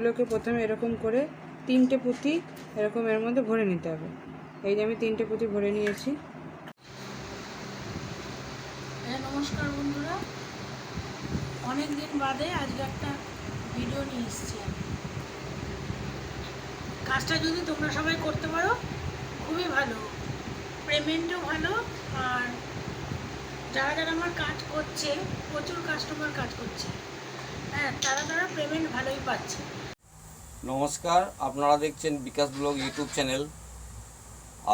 পুঁতিগুলোকে প্রথমে এরকম করে তিনটে পুঁতি এরকম এর মধ্যে ভরে নিতে হবে। এই যে আমি তিনটে পুঁতি ভরে নিয়েছি। হ্যাঁ নমস্কার বন্ধুরা। অনেক দিন বাদে আজকে একটা ভিডিও নিয়ে এসেছি কাজটা যদি তোমরা সবাই করতে পারো, খুবই ভালো। পেমেন্টও ভালো, আর যারা যারা আমার কাজ করছে, প্রচুর কাস্টমার কাজ করছে। হ্যাঁ নমস্কার, আপনারা দেখছেন বিকাশ ব্লগ ইউটিউব চ্যানেল।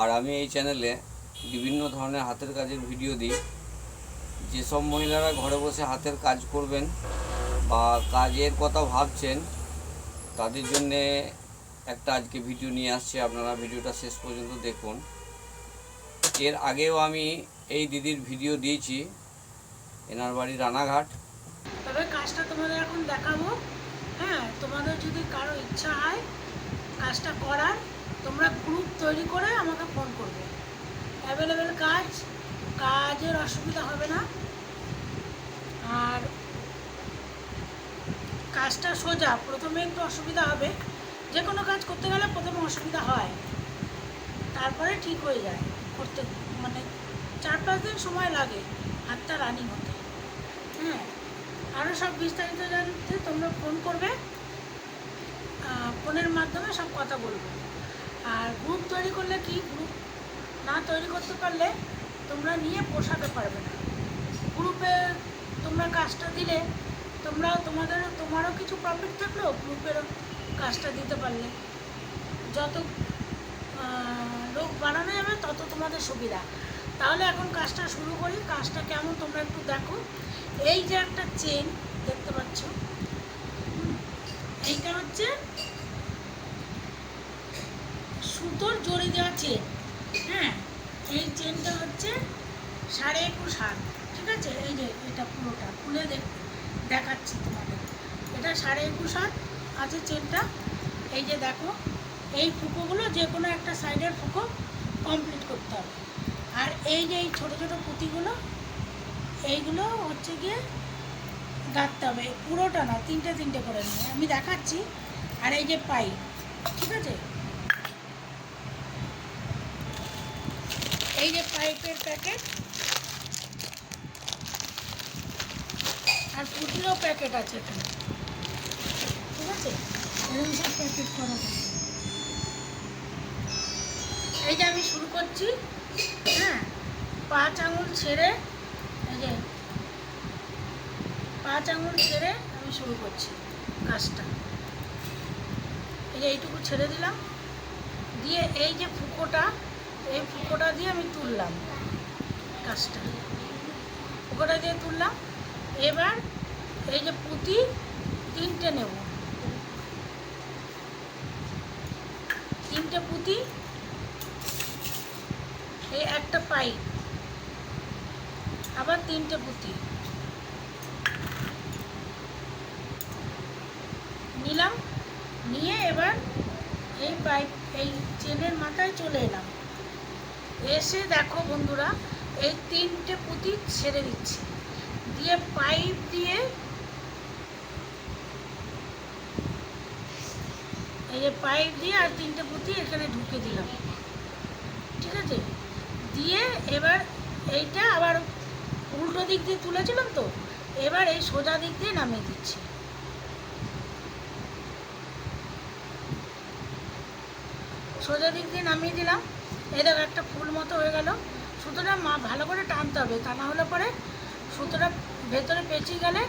আর আমি এই চ্যানেলে বিভিন্ন ধরনের হাতের কাজের ভিডিও দিই। যেসব মহিলারা ঘরে বসে হাতের কাজ করবেন বা কাজের কথা ভাবছেন, তাদের জন্যে একটা আজকে ভিডিও নিয়ে আসছে। আপনারা ভিডিওটা শেষ পর্যন্ত দেখুন। এর আগেও আমি এই দিদির ভিডিও দিয়েছি। এনার বাড়ি রানাঘাট। তবে কাজটা তোমাদের এখন দেখাবো। হ্যাঁ তোমাদের যদি কারও ইচ্ছা হয় কাজটা করার, তোমরা গ্রুপ তৈরি করে আমাকে ফোন করবে। অ্যাভেলেবেল কাজ, কাজের অসুবিধা হবে না। আর কাজটা সোজা, প্রথমে একটু অসুবিধা হবে। যে কোনো কাজ করতে গেলে প্রথমে অসুবিধা হয়। তারপরে ঠিক হয়ে যায়। করতে মানে চার পাঁচ দিন সময় লাগে হাতটা রানিং হতে। হ্যাঁ আরও সব বিস্তারিত জানতে তোমরা ফোন করবে। ফোনের মাধ্যমে সব কথা বলব। আর গ্রুপ তৈরি করলে কি? গ্রুপ না তৈরি করতে পারলে তোমরা নিয়ে পোষাতে পারবে না। গ্রুপে তোমরা কাজটা দিলে তোমরা তোমাদের, তোমারও কিছু প্রফিট থাকল গ্রুপেরও কাজটা দিতে পারলে। যত লোক বাড়ানো যাবে তত তোমাদের সুবিধা। তাহলে এখন কাজটা শুরু করি। কাজটা কেমন তোমরা একটু দেখো। এই যে একটা চেন দেখতে পাচ্ছ? এইটা হচ্ছে সুতোর জড়ি দেওয়া চেন হ্যাঁ এই চেনটা হচ্ছে সাড়ে একুশ হাত। ঠিক আছে? এই যে এটা পুরোটা, খুলে দেখ, দেখাচ্ছি তোমাদের। এটা সাড়ে একুশ হাত আছে চেনটা এই যে দেখো, এই ফুকোগুলো যে কোনো একটা সাইডের ফুকো কমপ্লিট করতে হবে। আর এই যে এই ছোটো ছোটো পুঁতিগুলো এইগুলো হচ্ছে গিয়ে গাঁথতে হবে, পুরোটা না, তিনটে তিনটে করে নিয়ে। আমি দেখাচ্ছি, আর এই যে পাই ঠিক আছে? এই যে পাইপের প্যাকেট, আর পুঁতিরও প্যাকেট আছে এখানে, ঠিক আছে? এরকম সব প্যাকেট করা এই যে আমি শুরু করছি হ্যাঁ পাঁচ আঙুল ছেড়ে যে, পাঁচ আঙুল ছেড়ে আমি শুরু করছি কাজটা। এই যে এইটুকু ছেড়ে দিলাম। দিয়ে এই যে ফুকোটা, এই ফুকোটা দিয়ে আমি তুললাম কাজটা। ফুকোটা দিয়ে তুললাম। এবার এই যে পুঁতি তিনটে নেব। তিনটে পুঁতি, এই একটা পাইপ। আবার তিনটে পুঁতি। নিলাম, নিয়ে এবার এই পাইপ, এই চেনের মাথায় চলে এলাম। এসে দেখো বন্ধুরা, এই তিনটে পুঁতি ছেড়ে দিচ্ছি। দিয়ে পাইপ দিয়ে এই যে পাইপ দিয়ে আর তিনটে পুঁতি এখানে ঢুকে দিলাম। ঠিক আছে? দিয়ে এবার এইটা আবার উল্টো দিক দিয়ে তুলেছিলাম তো, এবার এই সোজা দিক দিয়ে নামিয়ে দিচ্ছি। সোজা দিক দিয়ে নামিয়ে দিলাম। এই দেখো, একটা ফুল মতো হয়ে গেল। সুতোটা মা ভালো করে টানতে হবে তা না হলে পরে সুতোটা ভেতরে পেঁচিয়ে গেলে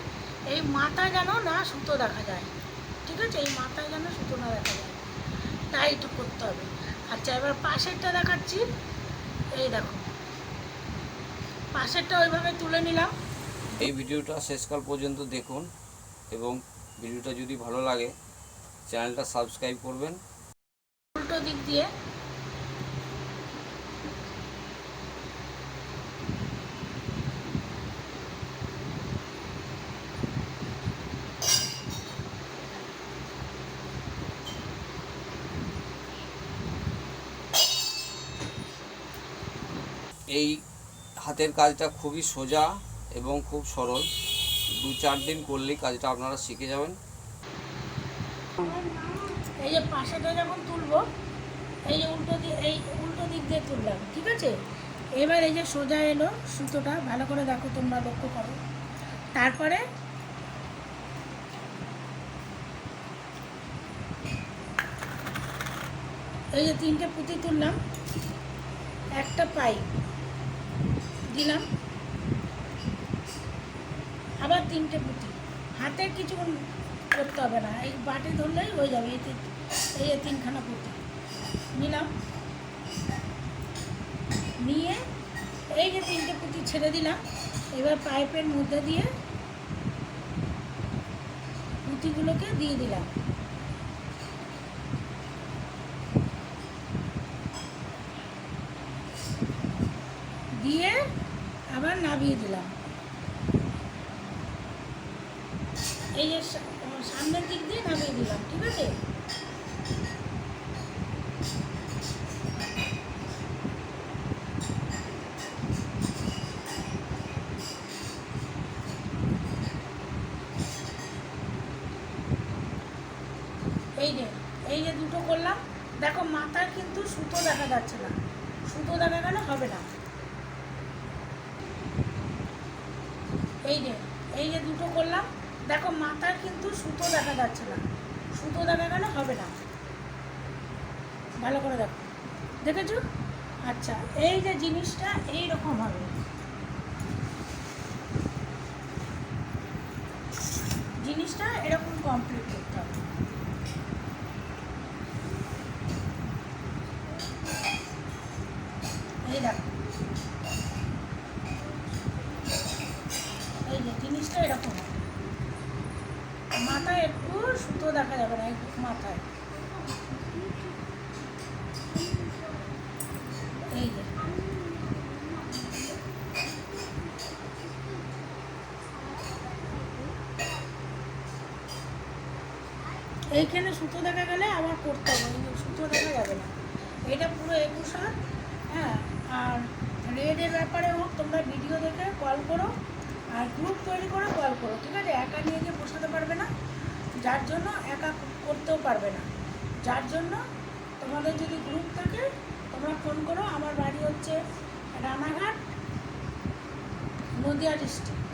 এই মাথায় যেন না সুতো দেখা যায়। ঠিক আছে? এই মাথায় যেন সুতো না দেখা যায়। টাইট করতে হবে। আচ্ছা এবার পাশেরটা দেখাচ্ছি। এই দেখো পাশেরটা ওইভাবে তুলে নিলাম। এই ভিডিওটা শেষকাল পর্যন্ত দেখুন এবং ভিডিওটা যদি ভালো লাগে চ্যানেলটা সাবস্ক্রাইব করবেন। উল্টো দিক দিয়ে। এই হাতের কাজটা খুবই সোজা এবং খুব সরল। দু চার দিন করলেই কাজটা আপনারা শিখে যাবেন। এই যে পাশেটা যখন তুলবো, এই যে উল্টো দিক এই উল্টো দিক দিয়ে তুললাম, ঠিক আছে? এবার এই যে সোজা এলো সুতোটা, ভালো করে দেখো তোমরা লক্ষ্য করো। তারপরে এই যে তিনটে পুঁতি তুললাম, একটা পাইপ দিলাম। আবার তিনটে পুঁতি। হাতে কিছু করতে হবে না। এই বাটি ধরলেই হয়ে যাবে, এই এই তিনখানা পুঁতি। নিলাম। নিয়ে এই যে তিনটে পুঁতি ছেড়ে দিলাম। এবার পাইপের মধ্যে দিয়ে পুঁতিগুলোকে দিয়ে দিলাম দিয়ে আবার নামিয়ে দিলাম। এই যে সামনের দিক দিয়ে নামিয়ে দিলাম, ঠিক আছে? এই যে এই যে দুটো করলাম। দেখো, মাথায় কিন্তু সুতো দেখা যাচ্ছে না। সুতো দেখা গেলে, হবে না। এই যে এই যে দুটো করলাম, দেখো মাথার কিন্তু সুতো দেখা যাচ্ছে না। সুতো দেখা গেলে, হবে না। ভালো করে দেখো। দেখেছ? আচ্ছা এই যে জিনিসটা এই রকম হবে। জিনিসটা এরকম কমপ্লিট করতে হবে এই দেখো এই যে জিনিসটা এরকম হবে। মাথায় একটু সুতো দেখা যাবে না মাথায়। এই যে। এইখানে সুতো দেখা গেলে আবার করতে হবে যে সুতো দেখা যাবে না। এটা পুরো একুশ হ্যাঁ আর রেডের ব্যাপারে হোক, তোমরা ভিডিও দেখে কল করো, আর গ্রুপ তৈরি করে কল করো, ঠিক আছে একা নিয়ে গিয়ে বসাতে পারবে না যার জন্য একা করতেও পারবে না। যার জন্য তোমাদের যদি গ্রুপ থাকে, তোমরা ফোন করো। আমার বাড়ি হচ্ছে রানাঘাট, নদিয়া ডিস্ট্রিক্ট